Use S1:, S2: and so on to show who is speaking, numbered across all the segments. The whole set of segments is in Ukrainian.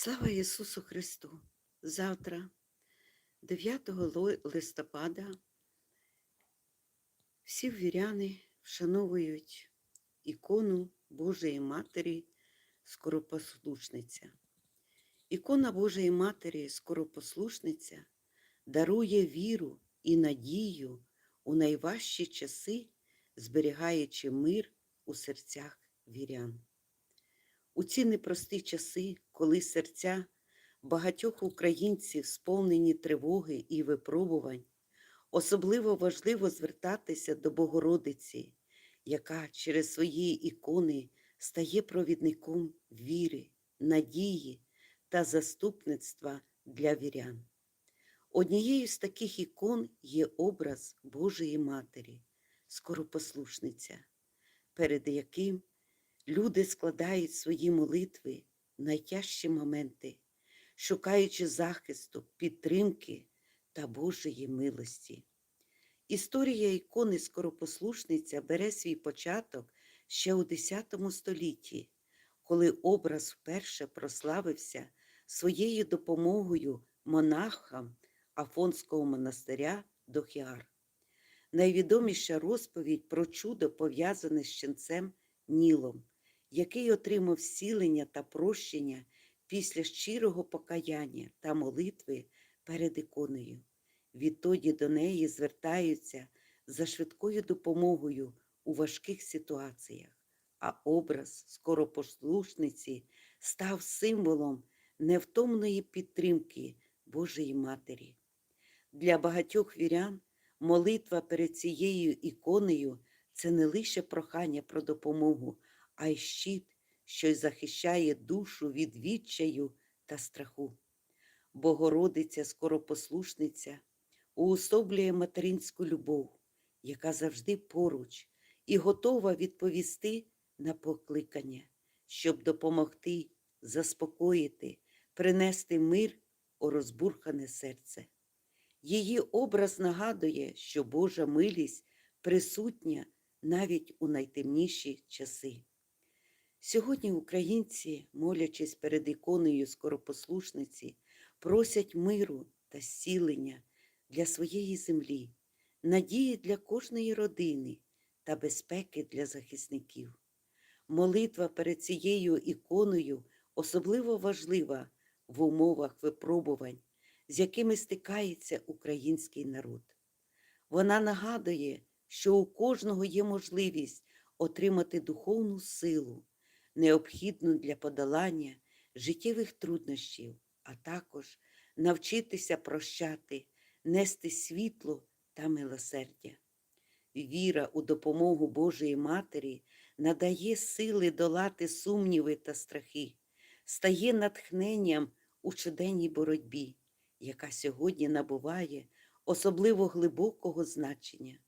S1: Слава Ісусу Христу! Завтра, 9 листопада, всі віряни вшановують ікону Божої Матері Скоропослушниця. Ікона Божої Матері Скоропослушниця дарує віру і надію у найважчі часи, зберігаючи мир у серцях вірян. У ці непрості часи, коли серця багатьох українців сповнені тривоги і випробувань, особливо важливо звертатися до Богородиці, яка через свої ікони стає провідником віри, надії та заступництва для вірян. Однією з таких ікон є образ Божої Матері, скоропослушниця, перед яким Люди складають свої молитви в найтяжчі моменти, шукаючи захисту, підтримки та Божої милості. Історія ікони Скоропослушниця бере свій початок ще у X столітті, коли образ вперше прославився своєю допомогою монахам Афонського монастиря Дохіар. Найвідоміша розповідь про чудо пов'язане з ченцем Нілом, який отримав зцілення та прощення після щирого покаяння та молитви перед іконою. Відтоді до неї звертаються за швидкою допомогою у важких ситуаціях, а образ скоропослушниці став символом невтомної підтримки Божої Матері. Для багатьох вірян молитва перед цією іконою це не лише прохання про допомогу, а й щит, що й захищає душу від відчаю та страху. Богородиця скоропослушниця уособлює материнську любов, яка завжди поруч і готова відповісти на покликання, щоб допомогти, заспокоїти, принести мир у розбурхане серце. Її образ нагадує, що Божа милість присутня навіть у найтемніші часи. Сьогодні українці, молячись перед іконою скоропослушниці, просять миру та зцілення для своєї землі, надії для кожної родини та безпеки для захисників. Молитва перед цією іконою особливо важлива в умовах випробувань, з якими стикається український народ. Вона нагадує, що у кожного є можливість отримати духовну силу, необхідну для подолання життєвих труднощів, а також навчитися прощати, нести світло та милосердя. Віра у допомогу Божої Матері надає сили долати сумніви та страхи, стає натхненням у щоденній боротьбі, яка сьогодні набуває особливо глибокого значення.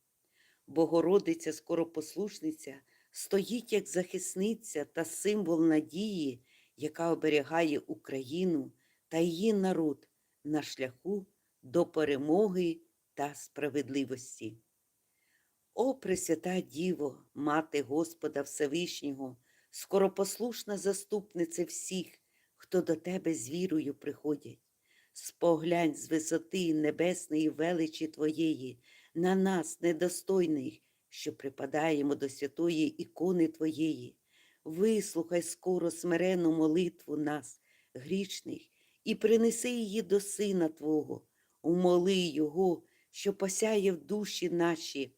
S1: Богородиця скоропослушниця стоїть як захисниця та символ надії, яка оберігає Україну та її народ на шляху до перемоги та справедливості. О, Пресвята Діво, Мати Господа Всевишнього, скоропослушна заступниця всіх, хто до Тебе з вірою приходять. Споглянь з висоти небесної величі Твоєї на нас, недостойних, що припадаємо до святої ікони Твоєї. Вислухай скоро смирену молитву нас, грішних, і принеси її до Сина Твого, умоли Його, що посяє в душі наші,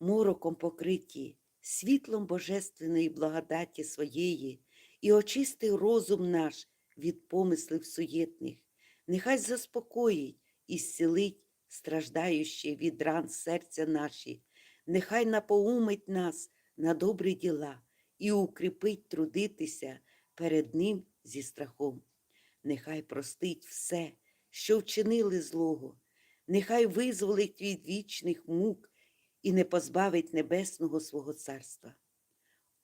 S1: мороком покриті, світлом божественної благодаті своєї, і очисти розум наш від помислів суєтних, нехай заспокоїть і зцілить страждаючи від ран серця наші, нехай напоумить нас на добрі діла і укріпить трудитися перед Ним зі страхом. Нехай простить все, що вчинили злого, нехай визволить від вічних мук і не позбавить небесного свого царства.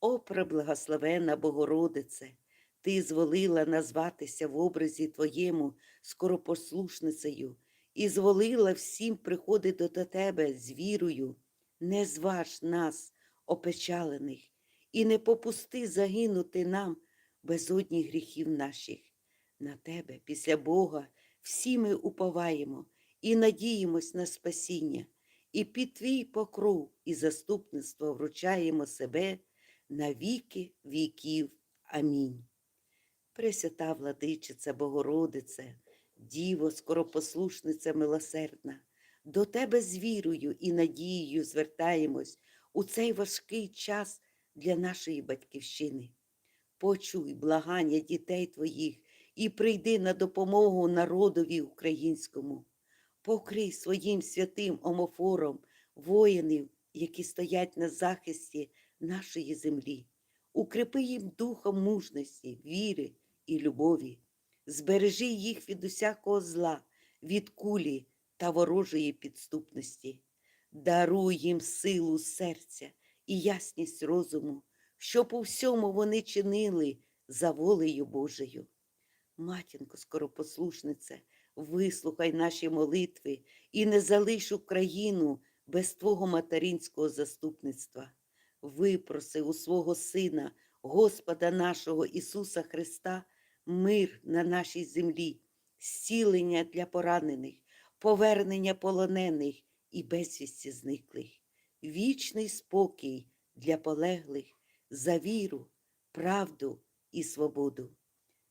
S1: О, преблагословена Богородице, Ти зволила назватися в образі Твоєму скоропослушницею і зволила всім приходити до Тебе з вірою, не зваж нас, опечалених, і не попусти загинути нам без одніх гріхів наших. На тебе, після Бога, всі ми уповаємо і надіємось на спасіння, і під твій покров і заступництво вручаємо себе на віки віків. Амінь. Пресвята владичиця Богородице, Діво, скоропослушниця милосердна, до Тебе з вірою і надією звертаємось у цей важкий час для нашої батьківщини. Почуй благання дітей Твоїх і прийди на допомогу народові українському. Покрий своїм святим омофором воїнів, які стоять на захисті нашої землі. Укріпи їм духом мужності, віри і любові. Збережи їх від усякого зла, від кулі та ворожої підступності. Даруй їм силу серця і ясність розуму, щоб у всьому вони чинили за волею Божою. Матінко скоропослушнице, вислухай наші молитви і не залиш Україну без Твого материнського заступництва. Випроси у свого Сина, Господа нашого Ісуса Христа, мир на нашій землі, зцілення для поранених, повернення полонених і безвісті зниклих, вічний спокій для полеглих за віру, правду і свободу.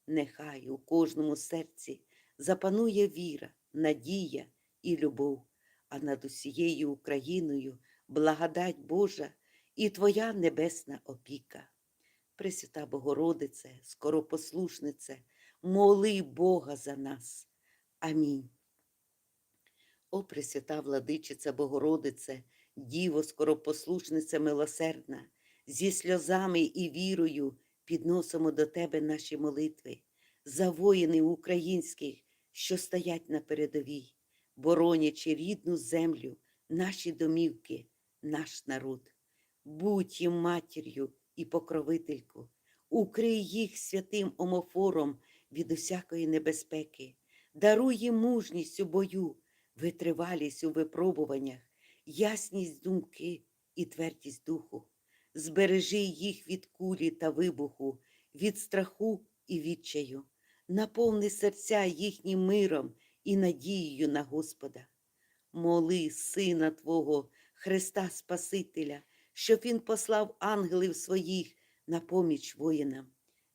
S1: Нехай у кожному серці запанує віра, надія і любов, а над усією Україною благодать Божа і Твоя небесна опіка. Пресвята Богородице, скоропослушнице, моли Бога за нас. Амінь. О, Пресвята Владичиця Богородице, Діво скоропослушниця милосердна, зі сльозами і вірою підносимо до Тебе наші молитви. За воїнів українських, що стоять на передовій, боронячи рідну землю, наші домівки, наш народ. Будь їм матір'ю і покровительку, укрий їх святим омофором від усякої небезпеки, даруй їм мужність у бою, витривалість у випробуваннях, ясність думки і твердість духу. Збережи їх від кулі та вибуху, від страху і відчаю, наповни серця їхнім миром і надією на Господа. Моли Сина Твого, Христа Спасителя, щоб Він послав ангелів своїх на поміч воїнам,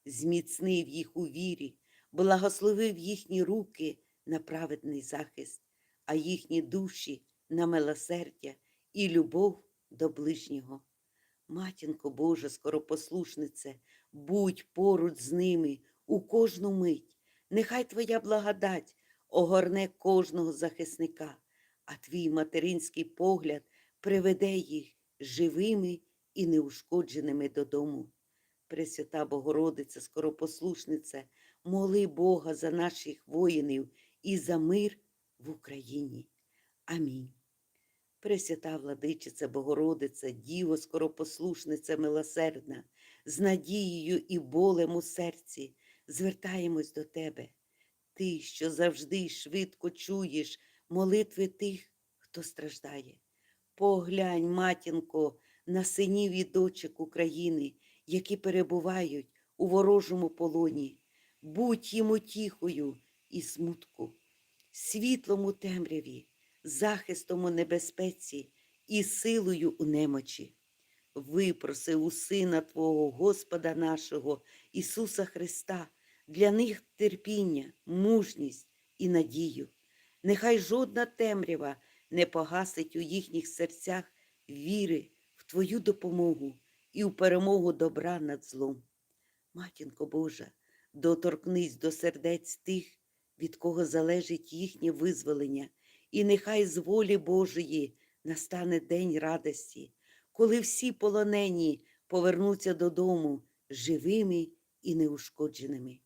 S1: зміцнив їх у вірі, благословив їхні руки на праведний захист, а їхні душі на милосердя і любов до ближнього. Матінко Божа, скоропослушнице, будь поруч з ними у кожну мить. Нехай Твоя благодать огорне кожного захисника, а твій материнський погляд приведе їх живими і неушкодженими додому. Пресвята Богородиця, скоропослушниця, моли Бога за наших воїнів і за мир в Україні. Амінь. Пресвята владичиця Богородиця, Діво скоропослушниця милосердна, з надією і болем у серці звертаємось до Тебе. Ти, що завжди швидко чуєш молитви тих, хто страждає. Поглянь, матінко, на синів і дочок України, які перебувають у ворожому полоні. Будь їм утіхою і смутку, світлом у темряві, захистом у небезпеці і силою у немочі. Випроси у Сина Твого, Господа нашого, Ісуса Христа, для них терпіння, мужність і надію. Нехай жодна темрява не погасить у їхніх серцях віри в Твою допомогу і в перемогу добра над злом. Матінко Божа, доторкнись до сердець тих, від кого залежить їхнє визволення, і нехай з волі Божої настане день радості, коли всі полонені повернуться додому живими і неушкодженими.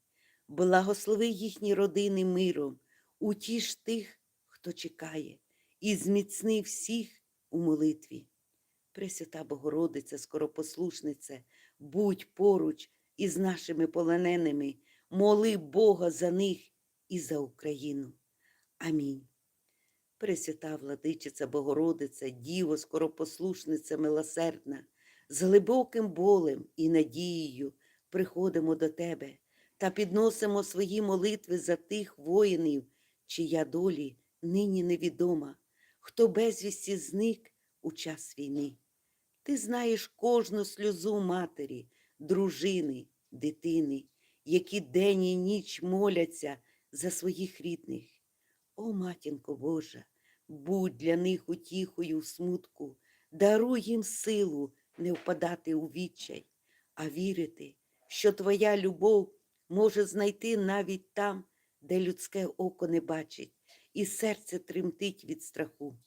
S1: Благослови їхні родини миром, утіш тих, хто чекає, і зміцни всіх у молитві. Пресвята Богородиця, скоропослушниця, будь поруч із нашими полоненими, моли Бога за них і за Україну. Амінь. Пресвята владичиця Богородиця, Діво, скоропослушниця милосердна, з глибоким болем і надією приходимо до Тебе, та підносимо свої молитви за тих воїнів, чия долі нині невідома, хто безвісті зник у час війни. Ти знаєш кожну сльозу матері, дружини, дитини, які день і ніч моляться за своїх рідних. О, матінко Божа, будь для них утіхою в смутку, даруй їм силу не впадати у відчай, а вірити, що твоя любов може знайти навіть там, де людське око не бачить, і серце тремтить від страху.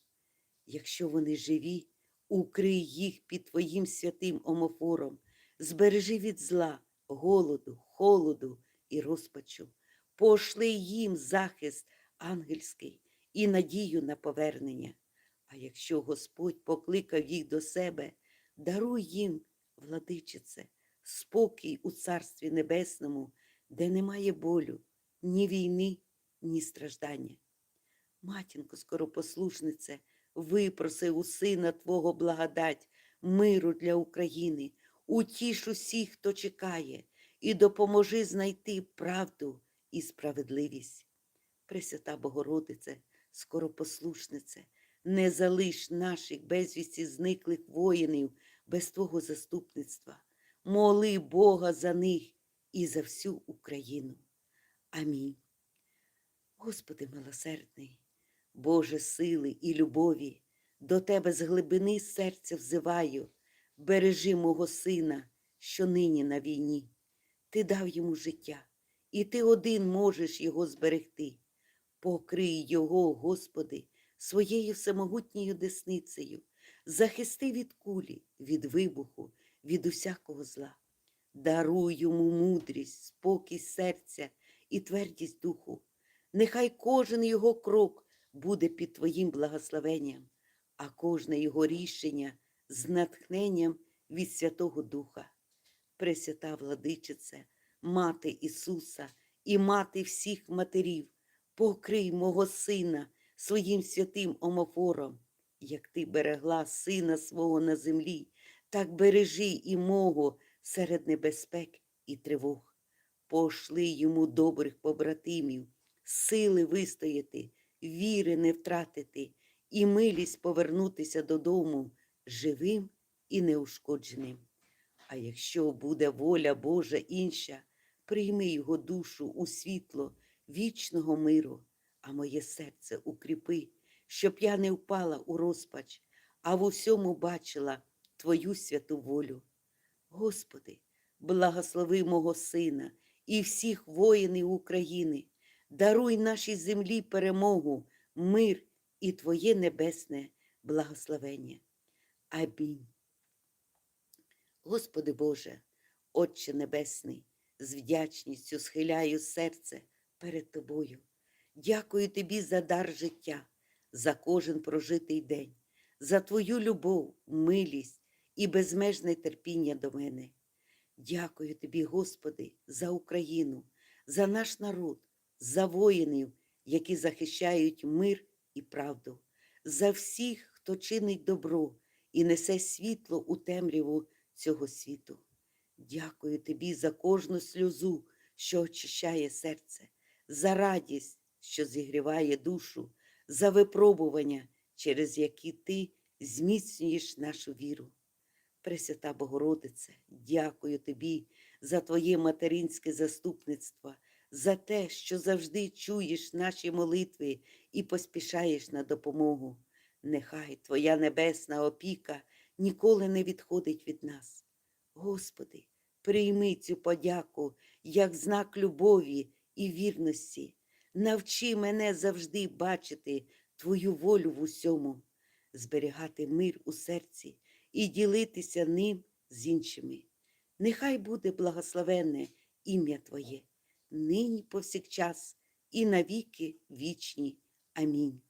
S1: Якщо вони живі, укрий їх під твоїм святим омофором, збережи від зла, голоду, холоду і розпачу, пошли їм захист ангельський і надію на повернення. А якщо Господь покликав їх до себе, даруй їм, владичице, спокій у Царстві Небесному, де немає болю, ні війни, ні страждання. Матінко скоропослушнице, випроси у сина Твого благодать, миру для України, утіш усіх, хто чекає, і допоможи знайти правду і справедливість. Пресвята Богородице, скоропослушнице, не залиш наших безвісті зниклих воїнів без Твого заступництва. Моли Бога за них і за всю Україну. Амінь. Господи милосердний, Боже сили і любові, до Тебе з глибини серця взиваю, бережи мого сина, що нині на війні. Ти дав йому життя, і ти один можеш його зберегти. Покрий його, Господи, своєю всемогутньою десницею, захисти від кулі, від вибуху, від усякого зла. Даруй йому мудрість, спокій серця і твердість духу. Нехай кожен його крок буде під Твоїм благословенням, а кожне його рішення з натхненням від Святого Духа. Пресвята владичице, мати Ісуса і мати всіх матерів, покрий мого сина своїм святим омофором, як ти берегла сина свого на землі, так бережи і мого серед небезпек і тривог. Пошли йому добрих побратимів, сили вистояти, віри не втратити і милість повернутися додому живим і неушкодженим. А якщо буде воля Божа інша, прийми його душу у світло вічного миру, а моє серце укріпи, щоб я не впала у розпач, а в усьому бачила Твою святу волю. Господи, благослови мого сина і всіх воїнів України, даруй нашій землі перемогу, мир і Твоє небесне благословення. Амінь. Господи Боже, Отче Небесний, з вдячністю схиляю серце перед Тобою. Дякую Тобі за дар життя, за кожен прожитий день, за Твою любов, милість і безмежне терпіння до мене. Дякую Тобі, Господи, за Україну, за наш народ, за воїнів, які захищають мир і правду, за всіх, хто чинить добро і несе світло у темряву цього світу. Дякую тобі за кожну сльозу, що очищає серце, за радість, що зігріває душу, за випробування, через які ти зміцнюєш нашу віру. Пресвята Богородице, дякую тобі за Твоє материнське заступництво, за те, що завжди чуєш наші молитви і поспішаєш на допомогу. Нехай Твоя небесна опіка ніколи не відходить від нас. Господи, прийми цю подяку як знак любові і вірності. Навчи мене завжди бачити Твою волю в усьому, зберігати мир у серці і ділитися ним з іншими. Нехай буде благословенне ім'я Твоє, нині повсякчас і навіки вічні. Амінь.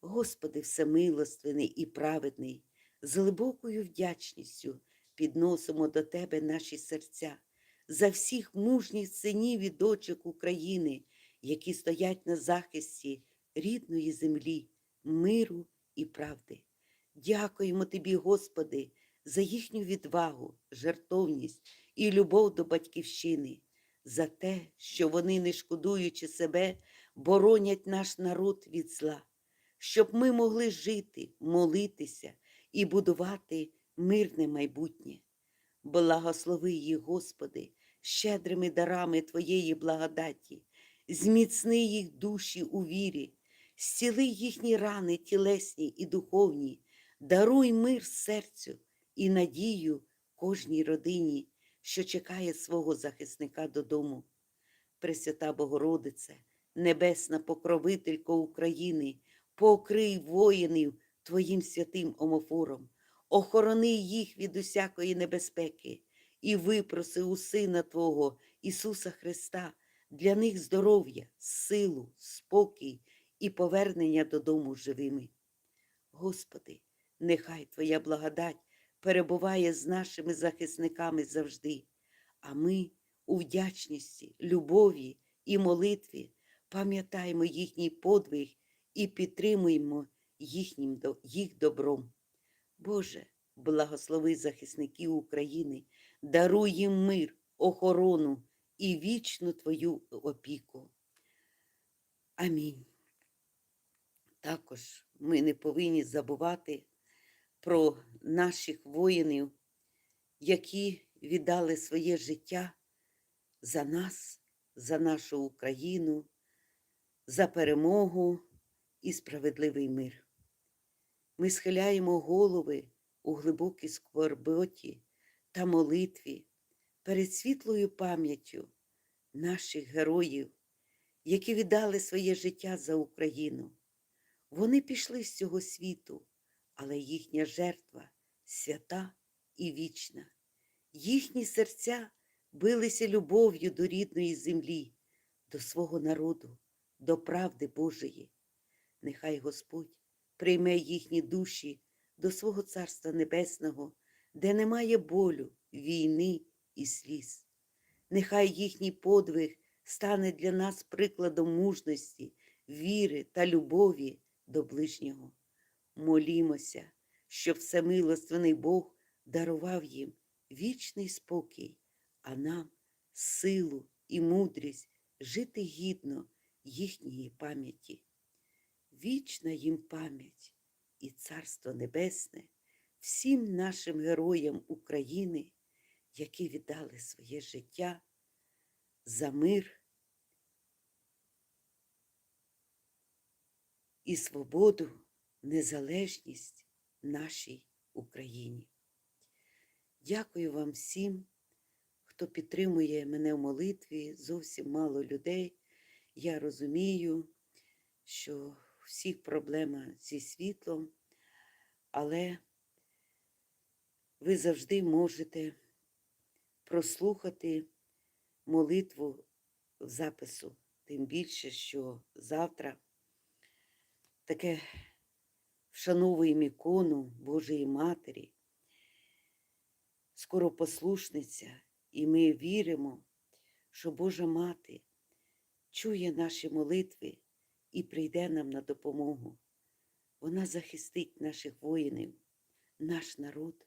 S1: Господи, всемилостивний і праведний, з глибокою вдячністю підносимо до Тебе наші серця за всіх мужніх синів і дочок України, які стоять на захисті рідної землі, миру і правди. Дякуємо Тобі, Господи, за їхню відвагу, жертовність і любов до Батьківщини, за те, що вони, не шкодуючи себе, боронять наш народ від зла, щоб ми могли жити, молитися і будувати мирне майбутнє. Благослови їх, Господи, щедрими дарами Твоєї благодаті, зміцни їх душі у вірі, зціли їхні рани тілесні і духовні, даруй мир серцю і надію кожній родині, що чекає свого захисника додому. Пресвята Богородице, Небесна покровителько України, покрий воїнів Твоїм святим омофором, охорони їх від усякої небезпеки і випроси у Сина Твого Ісуса Христа для них здоров'я, силу, спокій і повернення додому живими. Господи, нехай Твоя благодать перебуває з нашими захисниками завжди, а ми у вдячності, любові і молитві пам'ятаємо їхній подвиг і підтримуємо їхнім, їх добром. Боже, благослови захисників України, даруй їм мир, охорону і вічну Твою опіку. Амінь. Також ми не повинні забувати про наших воїнів, які віддали своє життя за нас, за нашу Україну, за перемогу і справедливий мир. Ми схиляємо голови у глибокій скорботі та молитві перед світлою пам'яттю наших героїв, які віддали своє життя за Україну. Вони пішли з цього світу, але їхня жертва свята і вічна. Їхні серця билися любов'ю до рідної землі, до свого народу, до правди Божої. Нехай Господь прийме їхні душі до свого Царства Небесного, де немає болю, війни і сліз. Нехай їхній подвиг стане для нас прикладом мужності, віри та любові до ближнього. Молімося, щоб всемилостивний Бог дарував їм вічний спокій, а нам силу і мудрість жити гідно їхньої пам'яті. Вічна їм пам'ять і Царство Небесне всім нашим героям України, які віддали своє життя за мир і свободу, незалежність нашій Україні. Дякую вам всім, хто підтримує мене в молитві. Зовсім мало людей. Я розумію, що всіх проблема зі світлом, але ви завжди можете прослухати молитву запису, тим більше, що завтра таке вшановуємо ікону Божої Матері, скоропослушниця, і ми віримо, що Божа Мати чує наші молитви і прийде нам на допомогу. Вона захистить наших воїнів, наш народ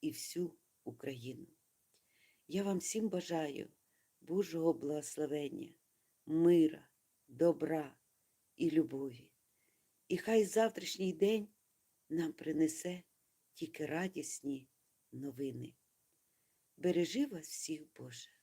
S1: і всю Україну. Я вам всім бажаю Божого благословення, мира, добра і любові. І хай завтрашній день нам принесе тільки радісні новини. Бережи вас всіх, Боже.